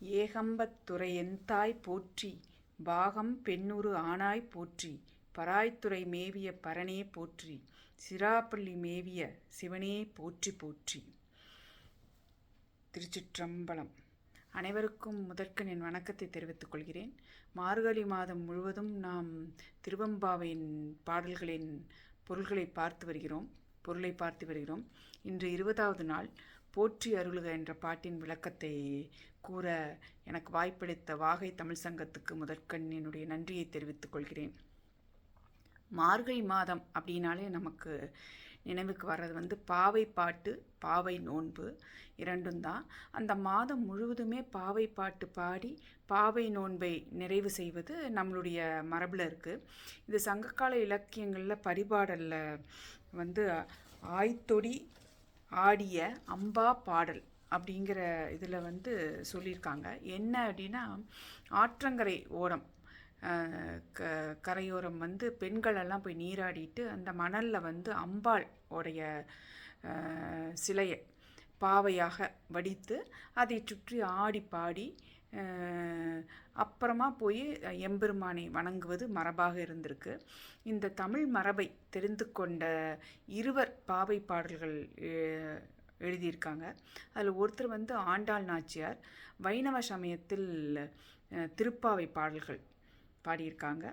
ஏகம்பத்துறை எந்தாய் போற்றி பாகம் பெண்ணுரு ஆனாய் போற்றி பராய்த்துறை மேவிய பரனே போற்றி சிராப்பள்ளி மேவிய சிவனே போற்றி போற்றி. திருச்சிற்றம்பலம். அனைவருக்கும் முதற்கன் என் வணக்கத்தை தெரிவித்துக் கொள்கிறேன். மார்கழி மாதம் முழுவதும் நாம் திருவம்பாவின் பாடல்களின் பொருள்களை பார்த்து வருகிறோம் பொருளை பார்த்து வருகிறோம். இன்று இருபதாவது நாள். போற்றி அருளுக என்ற பாட்டின் விளக்கத்தை கூற எனக்கு வாய்ப்பளித்த வாகை தமிழ் சங்கத்துக்கு முதற்கண் என்னுடைய நன்றியை தெரிவித்துக் கொள்கிறேன். மார்கழி மாதம் அப்படின்னாலே நமக்கு நினைவுக்கு வர்றது வந்து பாவை பாட்டு பாவை நோன்பு இரண்டும் தான். அந்த மாதம் முழுவதுமே பாவை பாட்டு பாடி பாவை நோன்பை நிறைவு செய்வது நம்மளுடைய மரபில் இருக்குது இது சங்ககால இலக்கியங்களில் பரிபாடலில் வந்து ஆய்த்தொடி ஆடிய அம்பா பாடல் அப்படிங்கிற இதில் வந்து சொல்லியிருக்காங்க. என்ன அப்படின்னா ஆற்றங்கரை ஓரம் க கரையோரம் வந்து பெண்களெல்லாம் போய் நீராடிட்டு அந்த மணலில் வந்து அம்பாள் உடைய சிலையை பாவையாக வடித்து அதை சுற்றி ஆடி பாடி அப்புறமா போய் எம்பெருமானை வணங்குவது மரபாக இருந்திருக்கு. இந்த தமிழ் மரபை தெரிந்து கொண்ட இருவர் பாவை பாடல்கள் எழுதியிருக்காங்க. அதில் ஒருத்தர் வந்து ஆண்டாள் நாச்சியார் வைணவ சமயத்தில் திருப்பாவை பாடல்கள் பாடியிருக்காங்க.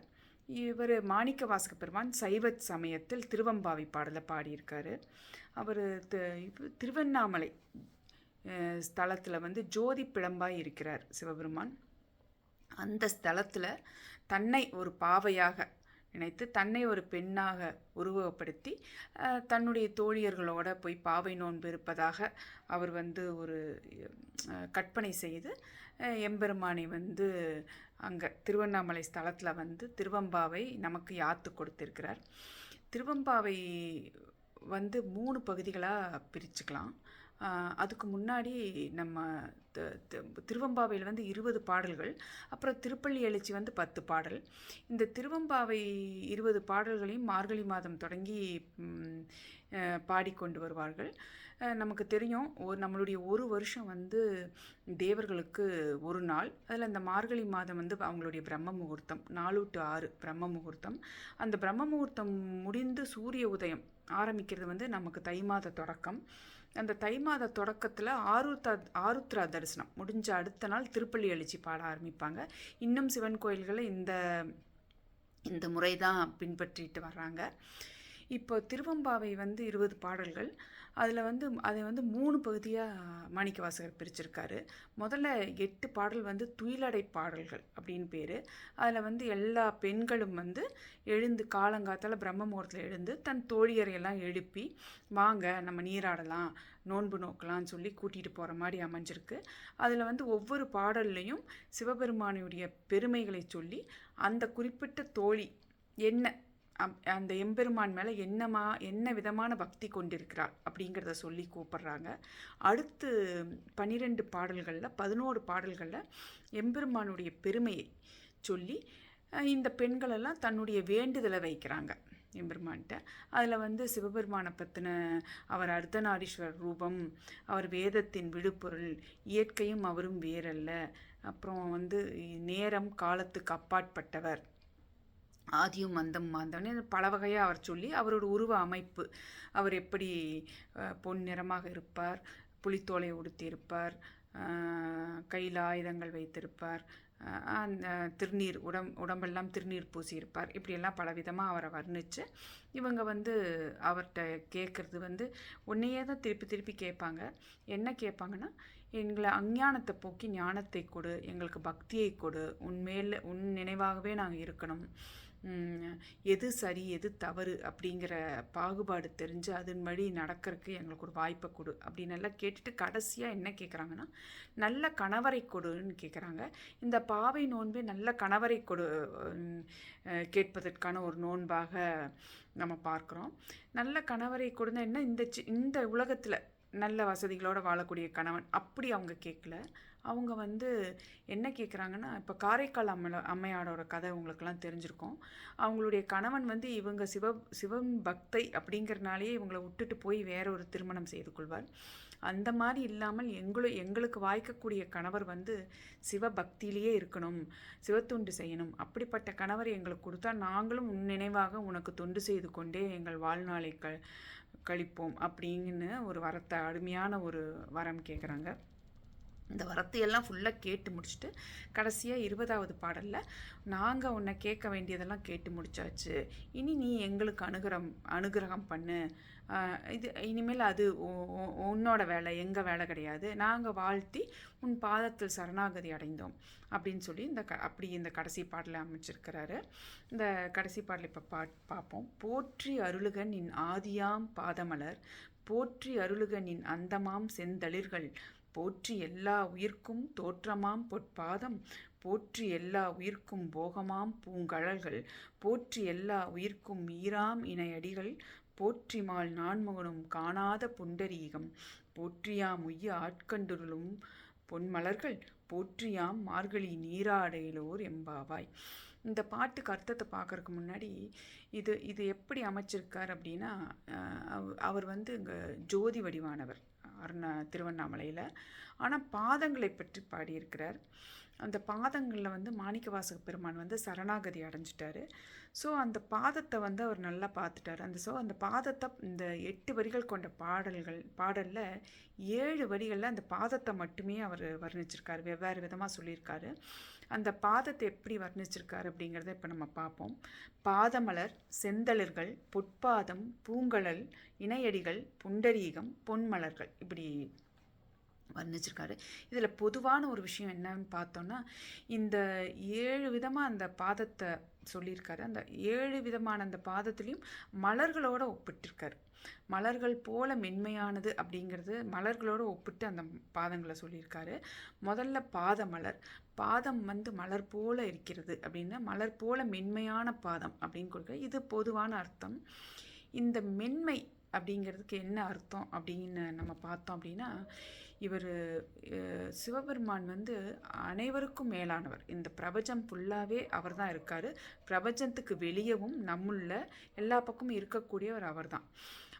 இவர் மாணிக்க வாசக பெருமான் சைவ சமயத்தில் திருவம்பாவி பாடலை பாடியிருக்காரு. அவர் திருவண்ணாமலை ஸ்தலத்தில் வந்து ஜோதி பிழம்பாய் இருக்கிறார் சிவபெருமான். அந்த ஸ்தலத்தில் தன்னை ஒரு பாவையாக நினைத்து தன்னை ஒரு பெண்ணாக உருவப்படுத்தி தன்னுடைய தோழியர்களோட போய் பாவை நோன்பு இருப்பதாக அவர் வந்து ஒரு கற்பனை செய்து எம்பெருமானை வந்து அங்கே திருவண்ணாமலை ஸ்தலத்தில் வந்து திருவம்பாவை நமக்கு யாத்து கொடுத்துருக்கிறார். திருவம்பாவை வந்து மூணு பகுதிகளாக பிரிச்சுக்கலாம். அதுக்கு முன்னாடி நம்ம திருவம்பாவையில் வந்து இருபது பாடல்கள் அப்புறம் திருப்பள்ளி எழுச்சி வந்து பத்து பாடல். இந்த திருவம்பாவை இருபது பாடல்களையும் மார்கழி மாதம் தொடங்கி பாடிக்கொண்டு வருவார்கள். நமக்கு தெரியும் ஒரு நம்மளுடைய ஒரு வருஷம் வந்து தேவர்களுக்கு ஒரு நாள். அதில் இந்த மார்கழி மாதம் வந்து அவங்களுடைய பிரம்ம முகூர்த்தம் நாலு டு ஆறு பிரம்ம முகூர்த்தம். அந்த பிரம்ம முகூர்த்தம் முடிந்து சூரிய உதயம் ஆரம்பிக்கிறது வந்து நமக்கு தை மாத தொடக்கம். அந்த தை மாத தொடக்கத்தில் ஆருத்ரா ஆருத்ரா தரிசனம். முடிஞ்ச அடுத்த நாள் திருப்பள்ளி எழுச்சி பாட ஆரம்பிப்பாங்க. இன்னும் சிவன் கோயில்களில் இந்த இந்த முறை தான் பின்பற்றிட்டு வர்றாங்க. இப்போ திருவம்பாவை வந்து இருபது பாடல்கள். அதில் வந்து அதை வந்து மூணு பகுதியாக மாணிக்க வாசகர் பிரிச்சிருக்காரு. முதல்ல எட்டு பாடல் வந்து துயிலடை பாடல்கள் அப்படின்னு பேர். அதில் வந்து எல்லா பெண்களும் வந்து எழுந்து காலங்காத்தால் பிரம்ம முகூர்த்தில் எழுந்து தன் தோழியரையெல்லாம் எழுப்பி வாங்க நம்ம நீராடலாம் நோன்பு நோக்கலாம்னு சொல்லி கூட்டிகிட்டு போகிற மாதிரி அமைஞ்சிருக்கு. அதில் வந்து ஒவ்வொரு பாடல்லையும் சிவபெருமானுடைய பெருமைகளை சொல்லி அந்த குறிப்பிட்ட தோழி என்ன அந்த எம்பெருமான் மேலே என்னமா என்ன விதமான பக்தி கொண்டிருக்கிறார் அப்படிங்கிறத சொல்லி கூப்பிட்றாங்க. அடுத்து பன்னிரெண்டு பாடல்களில் பதினோரு பாடல்களில் எம்பெருமானுடைய பெருமையை சொல்லி இந்த பெண்களெல்லாம் தன்னுடைய வேண்டுதலை வைக்கிறாங்க எம்பெருமான்கிட்ட. அதில் வந்து சிவபெருமானை பற்றின அவர் அர்த்தநாரீஸ்வரர் ரூபம் அவர் வேதத்தின் விழுப்பொருள் இயற்கையும் அவரும் வேறல்ல. அப்புறம் வந்து நேரம் காலத்துக்கு அப்பாற்பட்டவர். ஆதியும் மந்தம் மாந்தவனே பல வகையாக அவர் சொல்லி அவரோட உருவ அமைப்பு. அவர் எப்படி பொன் நிறமாக இருப்பார் புலித்தோலை உடுத்தியிருப்பார் கையில் ஆயுதங்கள் வைத்திருப்பார் அந்த திருநீர் உடம் உடம்பெல்லாம் திருநீர் பூசியிருப்பார். இப்படியெல்லாம் பலவிதமாக அவரை வர்ணித்து இவங்க வந்து அவர்கிட்ட கேட்குறது வந்து உன்னையே தான் திருப்பி திருப்பி கேட்பாங்க. என்ன கேட்பாங்கன்னா எங்களை அஞ்ஞானத்தை போக்கி ஞானத்தை கொடு எங்களுக்கு பக்தியை கொடு உன்மேல் உன் நினைவாகவே நாங்கள் இருக்கணும். எது சரி எது தவறு அப்படிங்கிற பாகுபாடு தெரிஞ்சு அதன் வழி நடக்கிறதுக்கு எங்களுக்கு ஒரு வாய்ப்பை கொடு அப்படின்னு எல்லாம் கேட்டுட்டு கடைசியாக என்ன கேட்குறாங்கன்னா நல்ல கணவரை கொடுன்னு கேட்குறாங்க இந்த பாவை நோன்பே நல்ல கணவரை கொடு கேட்பதற்கான ஒரு நோன்பாக நம்ம பார்க்குறோம். நல்ல கணவரை கொடுன்னா என்ன? இந்த இந்த உலகத்தில் நல்ல வசதிகளோடு வாழக்கூடிய கணவன் அப்படி அவங்க கேட்கல அவங்க வந்து என்ன கேட்குறாங்கன்னா இப்போ காரைக்கால் அம்மை அம்மையாரோட கதை உங்களுக்கெல்லாம் தெரிஞ்சிருக்கும். அவங்களுடைய கணவன் வந்து இவங்க சிவ சிவன் பக்தை அப்படிங்கிறனாலேயே இவங்களை விட்டுட்டு போய் வேற ஒரு திருமணம் செய்து கொள்வார். அந்த மாதிரி இல்லாமல் எங்களு எங்களுக்கு வாய்க்கக்கூடிய கணவர் வந்து சிவபக்தியிலேயே இருக்கணும் சிவத்துண்டு செய்யணும். அப்படிப்பட்ட கணவர் எங்களுக்கு கொடுத்தா நாங்களும் உன் நினைவாக உனக்கு தொண்டு செய்து கொண்டே எங்கள் வாழ்நாளை க கழிப்போம் அப்படின்னு ஒரு வரத்தை அருமையான ஒரு வரம் கேட்குறாங்க இந்த வரத்தையெல்லாம் ஃபுல்லாக கேட்டு முடிச்சுட்டு கடைசியாக இருபதாவது பாடலில் நாங்கள் உன்னை கேட்க வேண்டியதெல்லாம் கேட்டு முடிச்சாச்சு. இனி நீ எங்களுக்கு அனுகிரம் அனுகிரகம் பண்ணு. இது இனிமேல் அது உன்னோட வேலை எங்கள் வேலை கிடையாது. நாங்கள் வாழ்த்தி உன் பாதத்தில் சரணாகதி அடைந்தோம். அப்படின்னு சொல்லி இந்த க அப்படி இந்த கடைசி பாடலை அமைச்சிருக்கிறாரு. இந்த கடைசி பாடலை இப்போ பா பார்ப்போம் போற்றி அருளுக நின் ஆதியாம் பாதமலர். போற்றி அருளுக நின் அந்தமாம் செந்தளிர்கள். போற்றி எல்லா உயிர்க்கும் தோற்றமாம் பொற்பாதம். போற்றி எல்லா உயிர்க்கும் போகமாம் பூங்கழல்கள். போற்றி எல்லா உயிர்க்கும் ஈராம் இணையடிகள். போற்றிமால் நான்முகனும் காணாத புண்டரீகம். போற்றியாம் உய்ய ஆட்கண்டுருளும் பொன்மலர்கள். போற்றியாம் மார்கழி நீராடையிலோர் எம்பாவாய். இந்த பாட்டுக்கு அர்த்தத்தை பார்க்கறதுக்கு முன்னாடி இது இது எப்படி அமைச்சிருக்கார் அப்படின்னா அவர் வந்து இங்கே ஜோதி வடிவானவர். அருணா திருவண்ணாமலையில். ஆனால் பாதங்களை பற்றி பாடியிருக்கிறார். அந்த பாதங்களில் வந்து மாணிக்கவாசக பெருமான் வந்து சரணாகதி அடைஞ்சிட்டாரு. ஸோ அந்த பாதத்தை வந்து அவர் நல்லா பார்த்துட்டாரு. அந்த ஸோ அந்த பாதத்தை இந்த எட்டு வரிகள் கொண்ட பாடல்கள் பாடலில் ஏழு வரிகளில் அந்த பாதத்தை மட்டுமே அவர் வர்ணிச்சிருக்காரு. வெவ்வேறு விதமாக சொல்லியிருக்காரு. அந்த பாதத்தை எப்படி வர்ணிச்சிருக்காரு அப்படிங்கிறத இப்போ நம்ம பார்ப்போம். பாதமலர் செந்தளிர்கள் பொற்பாதம் பூங்கழல் இணையடிகள் புண்டரீகம் பொன்மலர்கள் இப்படி வர்ணிச்சிருக்காரு. இதில் பொதுவான ஒரு விஷயம் என்னன்னு பார்த்தோன்னா இந்த ஏழு விதமாக அந்த பாதத்தை சொல்லியிருக்காரு. அந்த ஏழு விதமான அந்த பாதத்துலேயும் மலர்களோடு ஒப்பிட்டிருக்காரு. மலர்கள் போல மென்மையானது அப்படிங்கிறது மலர்களோட ஒப்பிட்டு அந்த பாதங்களை சொல்லியிருக்காரு. முதல்ல பாத மலர். பாதம் வந்து மலர் போல இருக்கிறது அப்படின்னா மலர் போல மென்மையான பாதம் அப்படின்னு கொடுக்குற இது பொதுவான அர்த்தம். இந்த மென்மை அப்படிங்கிறதுக்கு என்ன அர்த்தம் அப்படின்னு நம்ம பார்த்தோம் அப்படின்னா இவர் சிவபெருமான் வந்து அனைவருக்கும் மேலானவர். இந்த பிரபஞ்சம் ஃபுல்லாகவே அவர் தான் இருக்கார். பிரபஞ்சத்துக்கு வெளியவும் நம்முள்ள எல்லா பக்கமும் இருக்கக்கூடியவர் அவர் தான்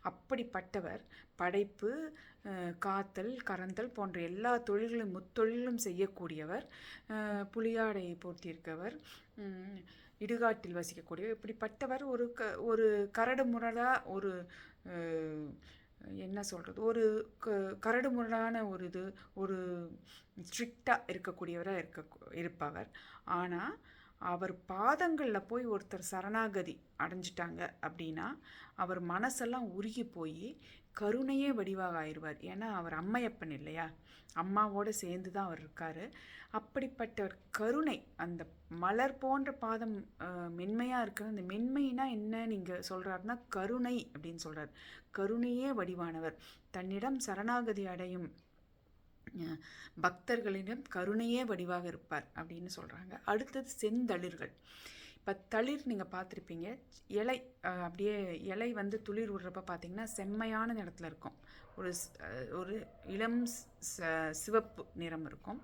அப்படிப்பட்டவர். படைப்பு காத்தல் கறந்தல் போன்ற எல்லா தொழில்களும் முத்தொழிலும் செய்யக்கூடியவர். புலியாடை போர்த்தியிருக்கவர் இடுகாட்டில் வசிக்கக்கூடியவர். இப்படிப்பட்டவர் ஒரு க ஒரு கரடு முரடாக ஒரு என்ன சொல்கிறது ஒரு க கரடு முரடான ஒரு இது ஒரு ஸ்ட்ரிக்டாக இருக்கக்கூடியவராக இருக்க இருப்பவர். ஆனால் அவர் பாதங்களில் போய் ஒருத்தர் சரணாகதி அடைஞ்சிட்டாங்க அப்படின்னா அவர் மனசெல்லாம் உருகி போய் கருணையே வடிவாக ஆயிடுவார். ஏன்னா அவர் அம்மையப்பன் இல்லையா? அம்மாவோடு சேர்ந்து தான் அவர் இருக்கார். அப்படிப்பட்ட கருணை அந்த மலர் போன்ற பாதம் மென்மையாக இருக்கிற அந்த மென்மைனா என்ன நீங்கள் சொல்கிறாருன்னா கருணை அப்படின்னு சொல்கிறார் கருணையே வடிவானவர். தன்னிடம் சரணாகதி அடையும் பக்தர்களிடம் கருணையே வடிவாக இருப்பார் அப்படின்னு சொல்கிறாங்க அடுத்தது செந்தளிர்கள். இப்போ தளிர் நீங்கள் பார்த்துருப்பீங்க. இலை அப்படியே இலை வந்து துளிர் விடுறப்ப பார்த்தீங்கன்னா செம்மையான நிறத்தில் இருக்கும். ஒரு ஒரு இளம் ச- சிவப்பு நிறம் இருக்கும்.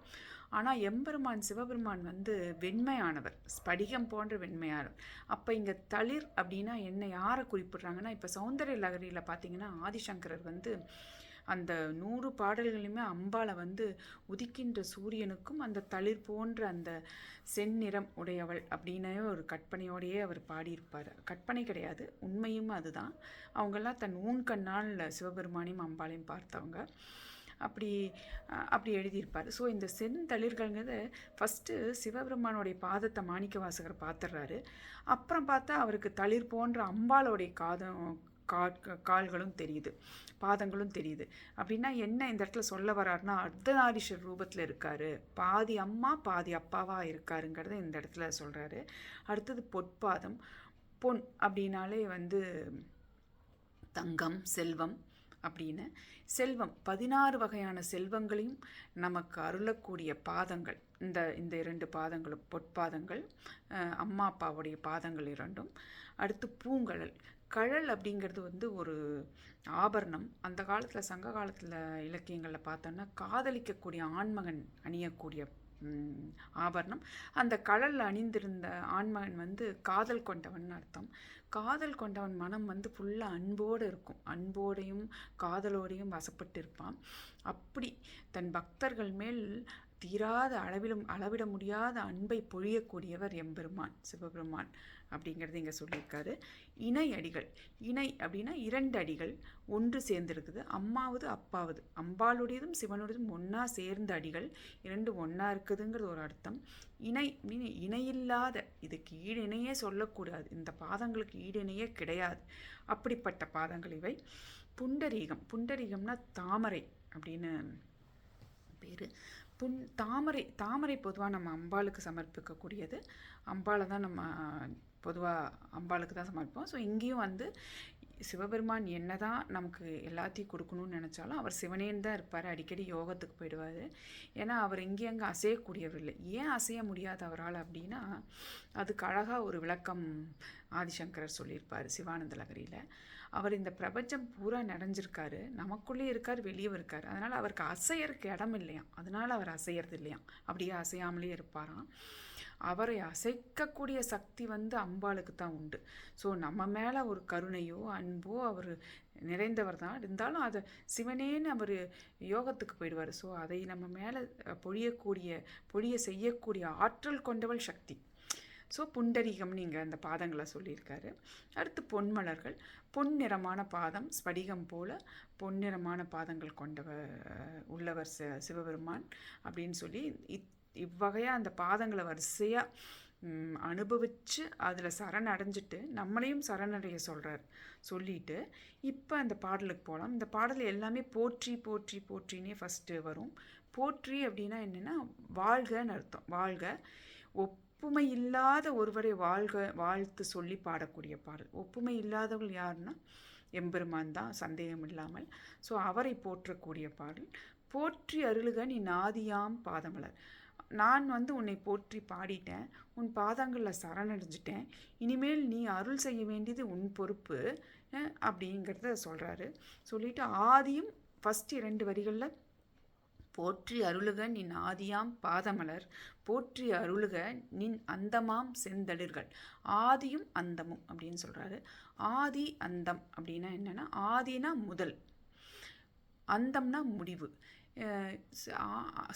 ஆனால் எம்பெருமான் சிவபெருமான் வந்து வெண்மையானவர். ஸ்படிகம் போன்ற வெண்மையானவர். அப்போ இங்கே தளிர் அப்படின்னா என்ன யாரை குறிப்பிட்றாங்கன்னா இப்போ சௌந்தரிய லகரியில் பார்த்தீங்கன்னா ஆதிசங்கரர் வந்து அந்த நூறு பாடல்களுமே அம்பாளை வந்து உதிக்கின்ற சூரியனுக்கும் அந்த தளிர் போன்ற அந்த செந்நிறம் உடையவள் அப்படின்னே ஒரு கற்பனையோடையே அவர் பாடியிருப்பார். கற்பனை கிடையாது உண்மையும் அதுதான். அவங்கெல்லாம் தன் ஊன் கண்ணால் சிவபெருமானையும் அம்பாளையும் பார்த்தவங்க. அப்படி அப்படி எழுதியிருப்பார். ஸோ இந்த செந்தளிர்கள்ங்கிறது ஃபஸ்ட்டு சிவபெருமானுடைய பாதத்தை மாணிக்க வாசகர் பார்த்துடுறாரு அப்புறம் பார்த்தா அவருக்கு தளிர் போன்ற அம்பாளுடைய காதம் கா- கால்களும் தெரியுது பாதங்களும் தெரியுது. அப்படின்னா என்ன இந்த இடத்துல சொல்ல வர்றாருன்னா அர்த்தநாரீஸ்வர் ரூபத்தில் இருக்காரு. பாதி அம்மா பாதி அப்பாவாக இருக்காருங்கிறத இந்த இடத்துல சொல்கிறாரு அடுத்தது பொற்பாதம். பொன் அப்படின்னாலே வந்து தங்கம் செல்வம் அப்படின்னு. செல்வம் பதினாறு வகையான செல்வங்களையும் நமக்கு அருளக்கூடிய பாதங்கள். இந்த இந்த இரண்டு பாதங்களும் பொற்பாதங்கள் அம்மா அப்பாவுடைய பாதங்கள் இரண்டும். அடுத்து பூங்கழல். கழல் அப்படிங்கிறது வந்து ஒரு ஆபரணம். அந்த காலத்தில் சங்க காலத்தில் இலக்கியங்களில் பார்த்தோன்னா காதலிக்கக்கூடிய ஆண்மகன் அணியக்கூடிய ஆபரணம். அந்த கழல் அணிந்திருந்த ஆண்மகன் வந்து காதல் கொண்டவன் அர்த்தம். காதல் கொண்டவன் மனம் வந்து ஃபுல்லாக அன்போடு இருக்கும். அன்போடையும் காதலோடையும் வசப்பட்டு இருப்பான். அப்படி தன் பக்தர்கள் மேல் தீராத அளவிலும் அளவிட முடியாத அன்பை பொழியக்கூடியவர் எம்பெருமான் சிவபெருமான் அப்படிங்கிறது இங்கே சொல்லியிருக்காரு. இணை அடிகள் இணை அப்படின்னா இரண்டு அடிகள் ஒன்று சேர்ந்துருக்குது அம்மாவது அப்பாவது. அம்பாளுடையதும் சிவனுடையதும் ஒன்றா சேர்ந்த அடிகள் இரண்டு ஒன்றா இருக்குதுங்கிறது ஒரு அர்த்தம். இணை மீன் இணையில்லாத இதுக்கு ஈடு இணையே சொல்லக்கூடாது. இந்த பாதங்களுக்கு ஈடு இணையே கிடையாது. அப்படிப்பட்ட பாதங்கள் இவை. புண்டரீகம் புண்டரீகம்னா தாமரை அப்படின்னு பேர். புன் தாமரை தாமரை பொதுவாக நம்ம அம்பாளுக்கு சமர்ப்பிக்கக்கூடியது. அம்பாளை தான் நம்ம பொதுவாக அம்பாளுக்கு தான் சமர்ப்போம் ஸோ இங்கேயும் வந்து சிவபெருமான் என்ன தான் நமக்கு எல்லாத்தையும் கொடுக்கணும்னு நினச்சாலும் அவர் சிவனேன்னு தான் இருப்பார். அடிக்கடி யோகத்துக்கு போயிடுவார். ஏன்னா அவர் இங்கே அங்கே அசையக்கூடியவர் இல்லை ஏன் அசைய முடியாது அவரால் அப்படின்னா அதுக்கு அழகாக ஒரு விளக்கம் ஆதிசங்கரர் சொல்லியிருப்பார் சிவானந்த லகரியில். அவர் இந்த பிரபஞ்சம் பூரா நிறைஞ்சிருக்காரு நமக்குள்ளே இருக்கார் வெளியே இருக்கார். அதனால் அவருக்கு அசையறக்கு இடம் இல்லையாம். அதனால் அவர் அசையறது இல்லையாம். அப்படியே அசையாமலே இருப்பாராம். அவரை அசைக்கக்கூடிய சக்தி வந்து அம்பாளுக்கு தான் உண்டு. ஸோ நம்ம மேலே ஒரு கருணையோ அன்போ அவர் நிறைந்தவர் தான். இருந்தாலும் அதை சிவனேன்னு அவர் யோகத்துக்கு போயிடுவார். ஸோ அதை நம்ம மேலே பொழியக்கூடிய பொழிய செய்யக்கூடிய ஆற்றல் கொண்டவள் சக்தி. ஸோ புண்டரீகம் இங்கே அந்த பாதங்களை சொல்லியிருக்காரு. அடுத்து பொன்மலர்கள். பொன்னிறமான பாதம் ஸ்படிகம் போல பொன்னிறமான பாதங்கள் கொண்டவர் உள்ளவர் ச சிவபெருமான் அப்படின்னு சொல்லி இத் இவ்வகையாக அந்த பாதங்களை வரிசையாக அனுபவித்து அதில் சரண் அடைஞ்சிட்டு நம்மளையும் சரணடைய சொல்கிறார் சொல்லிட்டு இப்போ அந்த பாடலுக்கு போகலாம் இந்த பாடல் எல்லாமே போற்றி போற்றி போற்றினே ஃபஸ்ட்டு வரும். போற்றி அப்படின்னா என்னென்னா வாழ்கன்னு அர்த்தம். வாழ்க ஒப் ஒப்புமை இல்லாத ஒருவரை வாழ்க வாழ்த்து சொல்லி பாடக்கூடிய பாடல். ஒப்புமை இல்லாதவள் யாருன்னா எம்பெருமான் தான் சந்தேகம் இல்லாமல். ஸோ அவரை போற்றக்கூடிய பாடல் போற்றி அருளுக நீ நாதியாம் பாதமலர். நான் வந்து உன்னை போற்றி பாடிட்டேன் உன் பாதங்களில் சரணடைஞ்சிட்டேன். இனிமேல் நீ அருள் செய்ய வேண்டியது உன் பொறுப்பு அப்படிங்கிறத சொல்கிறாரு சொல்லிவிட்டு ஆதியும் ஃபஸ்ட் இரண்டு வரிகளில் போற்றி அருளுக நின் ஆதியாம் பாதமலர். போற்றி அருளுக நின் அந்தமாம் செந்தளிர்கள். ஆதியும் அந்தமும் அப்படின்னு சொல்கிறாரு ஆதி அந்தம் அப்படின்னா என்னென்னா ஆதினா முதல். அந்தம்னா முடிவு.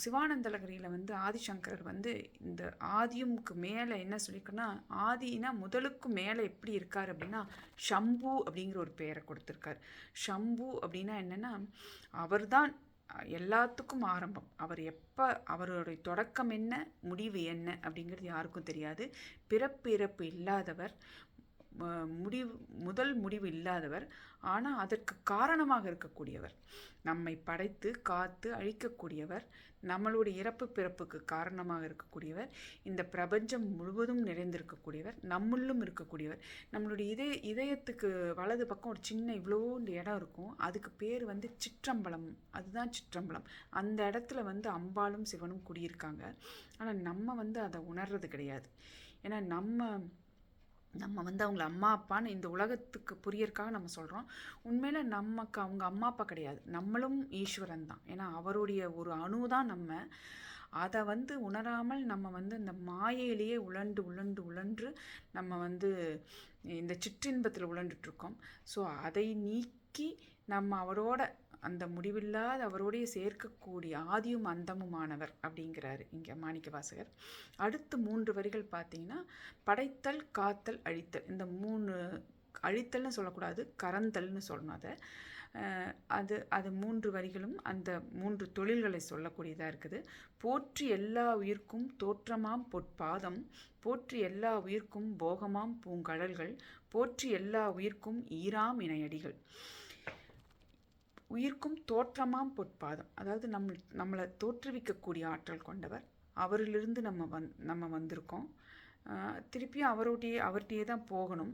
சிவானந்தலகரியில் வந்து ஆதிசங்கரர் வந்து இந்த ஆதியும்க்கு மேலே என்ன சொல்லியிருக்குன்னா ஆதினா முதலுக்கு மேலே எப்படி இருக்கார் அப்படின்னா ஷம்பு அப்படிங்கிற ஒரு பெயரை கொடுத்துருக்கார். ஷம்பு அப்படின்னா என்னென்னா அவர்தான் எல்லாத்துக்கும் ஆரம்பம். அவர் எப்போ அவருடைய தொடக்கம் என்ன முடிவு என்ன அப்படிங்கிறது யாருக்கும் தெரியாது. பிறப்பு இறப்பு இல்லாதவர் முடிவு முதல் முடிவு இல்லாதவர் ஆனால் அதற்கு காரணமாக இருக்கக்கூடியவர். நம்மை படைத்து காத்து அழிக்கக்கூடியவர் நம்மளுடைய இறப்பு பிறப்புக்கு காரணமாக இருக்கக்கூடியவர் இந்த பிரபஞ்சம் முழுவதும் நிறைந்திருக்கக்கூடியவர் நம்முள்ளும் இருக்கக்கூடியவர். நம்மளுடைய இதய இதயத்துக்கு வலது பக்கம் ஒரு சின்ன இவ்வளோண்டு இடம் இருக்கும். அதுக்கு பேர் வந்து சிற்றம்பலம். அதுதான் சிற்றம்பலம். அந்த இடத்துல வந்து அம்பாளும் சிவனும் குடியிருக்காங்க. ஆனால் நம்ம வந்து அதை உணர்றது கிடையாது. ஏன்னா நம்ம நம்ம வந்து அவங்கள அம்மா அப்பான்னு இந்த உலகத்துக்கு புரியறக்காக நம்ம சொல்கிறோம் உண்மையில் நமக்கு அவங்க அம்மா அப்பா கிடையாது. நம்மளும் ஈஸ்வரன் தான். ஏன்னா அவருடைய ஒரு அணு தான் நம்ம. அதை வந்து உணராமல் நம்ம வந்து இந்த மாயையிலேயே உழண்டு உழண்டு உழன்று நம்ம வந்து இந்த சிற்றின்பத்தில் உழண்டுட்ருக்கோம் ஸோ அதை நீக்கி நம்ம அவரோட அந்த முடிவில்லாத அவரோடைய சேர்க்கக்கூடிய ஆதியும் அந்தமுமானவர் அப்படிங்கிறாரு இங்கே மாணிக்க வாசகர். அடுத்து மூன்று வரிகள் பார்த்தீங்கன்னா படைத்தல் காத்தல் அழித்தல். இந்த மூணு அழித்தல்னு சொல்லக்கூடாது கரந்தல்னு சொல்லணும் அதை. அது அது மூன்று வரிகளும் அந்த மூன்று தொழில்களை சொல்லக்கூடியதாக இருக்குது. போற்றி எல்லா உயிர்க்கும் தோற்றமாம் பொற்பாதம். போற்றி எல்லா உயிர்க்கும் போகமாம் பூங்கடல்கள். போற்றி எல்லா உயிர்க்கும் ஈராம் இணையடிகள். உயிர்க்கும் தோற்றமாம் பொற்பாதம். அதாவது நம் நம்மளை தோற்றுவிக்கக்கூடிய ஆற்றல் கொண்டவர். அவரிலிருந்து நம்ம வந் நம்ம வந்திருக்கோம். திருப்பியும் அவருடைய அவர்கிட்டயே தான் போகணும்.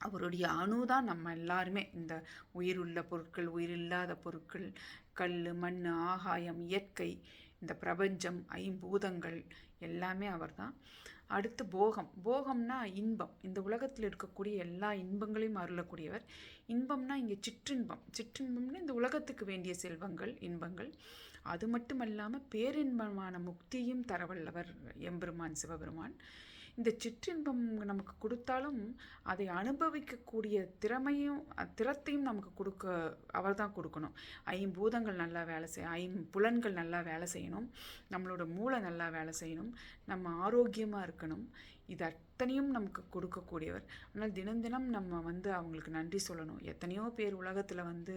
அவருடைய அணு தான் நம்ம எல்லாருமே. இந்த உயிருள்ள பொருட்கள் உயிரில்லாத பொருட்கள் கல் மண் ஆகாயம் இயற்கை இந்த பிரபஞ்சம் ஐம்பூதங்கள் எல்லாமே அவர்தான். அடுத்து போகம். போகம்னா இன்பம். இந்த உலகத்தில் இருக்கக்கூடிய எல்லா இன்பங்களையும் அருளக்கூடியவர். இன்பம்னா இங்கே சிற்றின்பம். சிற்றின்பம்னா இந்த உலகத்துக்கு வேண்டிய செல்வங்கள் இன்பங்கள். அது மட்டும் அல்லாமல் பேரின்பமான முக்தியும் தரவல்லவர் எம்பெருமான் சிவபெருமான். இந்த சிற்றின்பம் நமக்கு கொடுத்தாலும் அதை அனுபவிக்கக்கூடிய திறமையும் திறத்தையும் நமக்கு கொடுக்க அவர் தான் கொடுக்கணும். ஐம்பூதங்கள் நல்லா வேலை செய் ஐம்புலன்கள் நல்லா வேலை செய்யணும். நம்மளோட மூளை நல்லா வேலை செய்யணும். நம்ம ஆரோக்கியமாக இருக்கணும். இது அத்தனையும் நமக்கு கொடுக்கக்கூடியவர். ஆனால் தினம் தினம் நம்ம வந்து அவங்களுக்கு நன்றி சொல்லணும். எத்தனையோ பேர் உலகத்தில் வந்து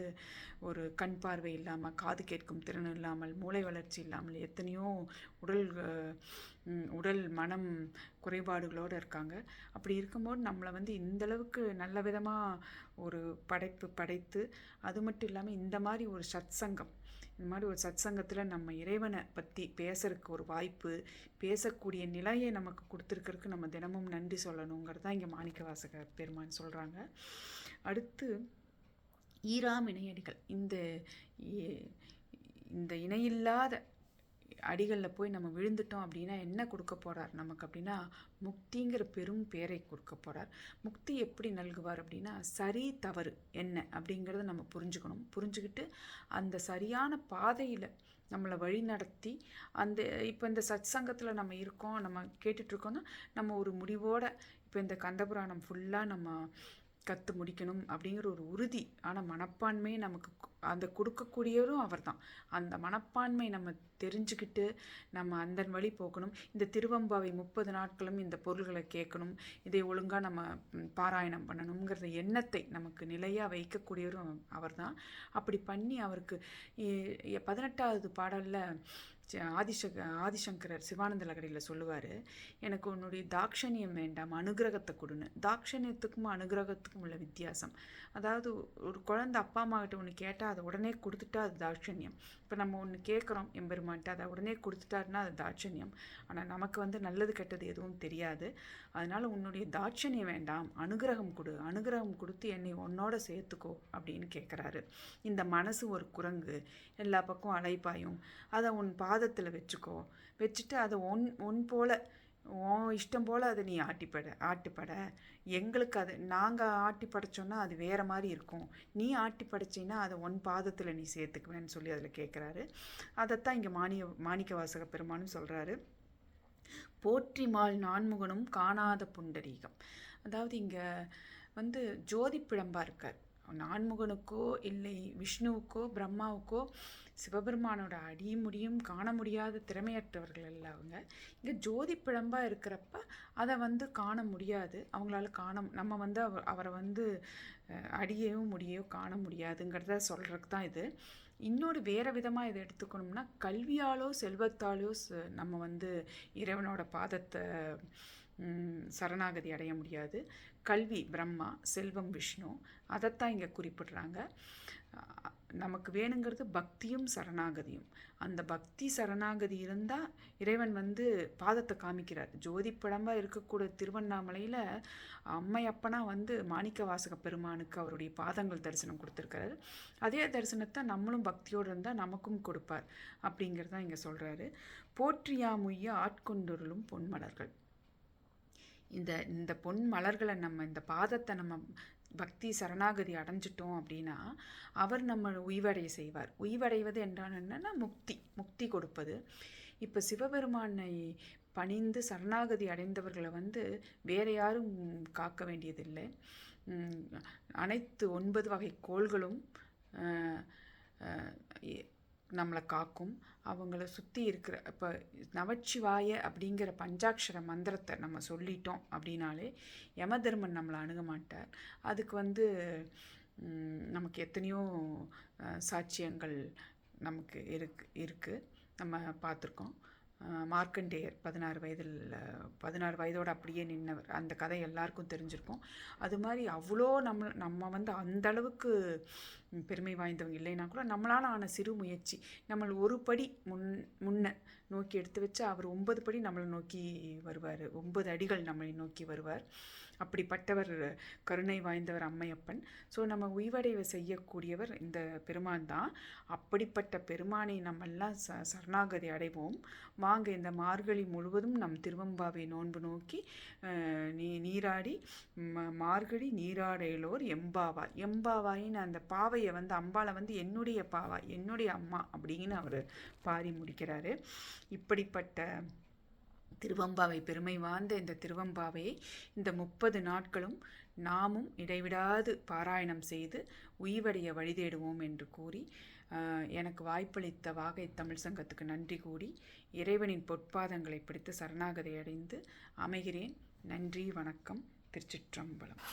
ஒரு கண் பார்வை இல்லாமல் காது கேட்கும் திறன் இல்லாமல் மூளை வளர்ச்சி இல்லாமல் எத்தனையோ உடல் உடல் மனம் குறைபாடுகளோடு இருக்காங்க. அப்படி இருக்கும்போது நம்மளை வந்து இந்த அளவுக்கு நல்ல விதமாக ஒரு படைப்பு படைத்து அது மட்டும் இல்லாமல் இந்த மாதிரி ஒரு சத்சங்கம் இந்த மாதிரி ஒரு சத்சங்கத்தில் நம்ம இறைவனை பற்றி பேசுறதுக்கு ஒரு வாய்ப்பு பேசக்கூடிய நிலையை நமக்கு கொடுத்துருக்கறதுக்கு நம்ம தினமும் நன்றி சொல்லணுங்கிறது தான் இங்கே மாணிக்க வாசக பெருமான் சொல்கிறாங்க அடுத்து ஈராம் இணையடிகள். இந்த இ- இந்த இணையில்லாத அடிகளில் போய் நம்ம விழுந்துட்டோம் அப்படின்னா என்ன கொடுக்க போகிறார் நமக்கு அப்படின்னா முக்திங்கிற பெரும் பேரை கொடுக்க போகிறார் முக்தி எப்படி நல்குவார் அப்படின்னா சரி தவறு என்ன அப்படிங்கிறத நம்ம புரிஞ்சுக்கணும். புரிஞ்சுக்கிட்டு அந்த சரியான பாதையில் நம்மளை வழி நடத்தி அந்த இப்போ இந்த சத் சங்கத்தில் நம்ம இருக்கோம் நம்ம கேட்டுட்ருக்கோன்னா நம்ம ஒரு முடிவோட இப்போ இந்த கந்தபுராணம் ஃபுல்லாக நம்ம கற்று முடிக்கணும் அப்படிங்கிற ஒரு உறுதி ஆனால் மனப்பான்மையை நமக்கு அந்த கொடுக்கக்கூடியவரும் அவர்தான். அந்த மனப்பான்மை நம்ம தெரிஞ்சுக்கிட்டு நம்ம அந்த வழி போகணும். இந்த திருவம்பாவை முப்பது நாட்களும் இந்த பொருள்களை கேட்கணும். இதை ஒழுங்காக நம்ம பாராயணம் பண்ணணுங்கிறத எண்ணத்தை நமக்கு நிலையாக வைக்கக்கூடியவரும் அவர்தான். அப்படி பண்ணி அவருக்கு பதினெட்டாவது பாடலில் ஆதிசக ஆதிசங்கரர் சிவானந்த லகடியில் சொல்லுவார் எனக்கு உன்னுடைய தாட்சணியம் வேண்டாம் அனுகிரகத்தை கொடுன்னு. தாட்சணியத்துக்கும் அனுகிரகத்துக்கும் உள்ள வித்தியாசம். அதாவது ஒரு குழந்தை அப்பா அம்மா கிட்ட ஒன்று கேட்டால் அதை உடனே கொடுத்துட்டா அது தாட்சண்யம். இப்போ நம்ம ஒன்று கேட்குறோம் எம்பெருமான்ட்டு அதை உடனே கொடுத்துட்டாருன்னா அது தாட்சண்யம். ஆனால் நமக்கு வந்து நல்லது கெட்டது எதுவும் தெரியாது. அதனால் உன்னுடைய தாட்சண்யம் வேண்டாம். அனுகிரகம் கொடு. அனுகிரகம் கொடுத்து என்னை உன்னோட சேர்த்துக்கோ அப்படின்னு கேட்குறாரு இந்த மனசு ஒரு குரங்கு. எல்லா பக்கம் அலைப்பாயும். அதை உன் பாதத்தில் வச்சுக்கோ. வச்சுட்டு அதை ஒன் ஒன் போல் ஓ இஷ்டம் போல் அதை நீ ஆட்டிப்பட ஆட்டிப்பட எங்களுக்கு அது நாங்கள் ஆட்டி படைச்சோன்னா அது வேறு மாதிரி இருக்கும். நீ ஆட்டி படைச்சின்னா அதை ஒன் பாதத்தில் நீ சேர்த்துக்குவேன்னு சொல்லி அதில் கேட்குறாரு அதைத்தான் இங்கே மாணிய மாணிக்க வாசக பெருமானும் சொல்கிறாரு போற்றி மால் நான்முகனும் காணாத புண்டரீகம். அதாவது இங்கே வந்து ஜோதி பிழம்பாக இருக்கார். நான்முகனுக்கோ இல்லை விஷ்ணுவுக்கோ பிரம்மாவுக்கோ சிவபெருமானோட அடிமுடியும் காண முடியாத திறமையற்றவர்கள் அல்ல அவங்க. இங்கே ஜோதி பிழம்பாக இருக்கிறப்ப அதை வந்து காண முடியாது. அவங்களால காண நம்ம வந்து அவ அவரை வந்து அஹ், அடியையும் காண முடியாதுங்கிறத சொல்கிறதுக்கு தான் இது. இன்னொரு வேறு விதமாக இதை எடுத்துக்கணும்னா கல்வியாலோ செல்வத்தாலோ நம்ம வந்து இறைவனோட பாதத்தை சரணாகதி அடைய முடியாது. கல்வி பிரம்மா செல்வம் விஷ்ணு அதைத்தான் இங்கே குறிப்பிடுறாங்க. நமக்கு வேணுங்கிறது பக்தியும் சரணாகதியும். அந்த பக்தி சரணாகதி இருந்தால் இறைவன் வந்து பாதத்தை காமிக்கிறார். ஜோதி படம்பாக இருக்கக்கூடிய திருவண்ணாமலையில் அம்மையப்பனா வந்து மாணிக்க வாசக பெருமானுக்கு அவருடைய பாதங்கள் தரிசனம் கொடுத்துருக்காரு அதே தரிசனத்தை நம்மளும் பக்தியோடு இருந்தால் நமக்கும் கொடுப்பார் அப்படிங்கிறதான் இங்கே சொல்கிறாரு போற்றியாமுய்ய ஆட்கொண்டொருளும் பொன்மலர்கள். இந்த இந்த பொன் மலர்களை நம்ம இந்த பாதத்தை நம்ம பக்தி சரணாகதி அடைஞ்சிட்டோம் அப்படின்னா அவர் நம்ம உய்வடைய செய்வார். உய்வடைவது என்றால் என்னன்னா முக்தி முக்தி கொடுப்பது. இப்போ சிவபெருமானை பணிந்து சரணாகதி அடைந்தவர்களை வந்து வேற யாரும் காக்க வேண்டியதில்லை. அனைத்து ஒன்பது வகை கோள்களும் நம்மளை காக்கும். அவங்கள சுற்றி இருக்கிற இப்போ நவச்சிவாய அப்படிங்கிற பஞ்சாட்சர மந்திரத்தை நம்ம சொல்லிட்டோம் அப்படின்னாலே யமதர்மன் நம்மளை அணுக மாட்டார். அதுக்கு வந்து நமக்கு எத்தனையோ சாட்சியங்கள் நமக்கு இருக்கு இருக்குது நம்ம பார்த்துருக்கோம். மார்க்கண்டேயர் பதினாறு வயதில் பதினாறு வயதோடு அப்படியே நின்றவர் அந்த கதை எல்லாருக்கும் தெரிஞ்சிருக்கும். அது மாதிரி அவ்வளோ நம்ம நம்ம வந்து அந்த அளவுக்கு பெருமை வாய்ந்தவங்க இல்லைன்னா கூட நம்மளால் ஆன சிறு முயற்சி நம்மளை ஒரு படி முன் முன்ன நோக்கி எடுத்து வச்சு அவர் ஒன்பது படி நம்மளை நோக்கி வருவார். ஒன்பது அடிகள் நம்மளை நோக்கி வருவார். அப்படிப்பட்டவர் கருணை வாய்ந்தவர் அம்மையப்பன். ஸோ நம்ம உய்வடைவை செய்யக்கூடியவர் இந்த பெருமான் தான். அப்படிப்பட்ட பெருமானை நம்மெல்லாம் ச சரணாகதி அடைவோம். வாங்க இந்த மார்கழி முழுவதும் நம் திருவம்பாவை நோன்பு நோக்கி நீ நீராடி ம மார்கழி நீராடையிலோர் எம்பாவா எம்பாவாயின்னு அந்த பாவையை வந்து அம்பாவை வந்து என்னுடைய பாவா என்னுடைய அம்மா அப்படின்னு அவர் பாரி முடிக்கிறாரு. இப்படிப்பட்ட திருவம்பாவை பெருமை வாய்ந்த இந்த திருவம்பாவையை இந்த முப்பது நாட்களும் நாமும் இடைவிடாது பாராயணம் செய்து உய்வடைய வழி தேடுவோம் என்று கூறி எனக்கு வாய்ப்பளித்த வாகை தமிழ் சங்கத்துக்கு நன்றி கூறி இறைவனின் பொற்பாதங்களை பிடித்து சரணாகதி அடைந்து அமைகிறேன். நன்றி வணக்கம். திருச்சிற்றம்பலம்.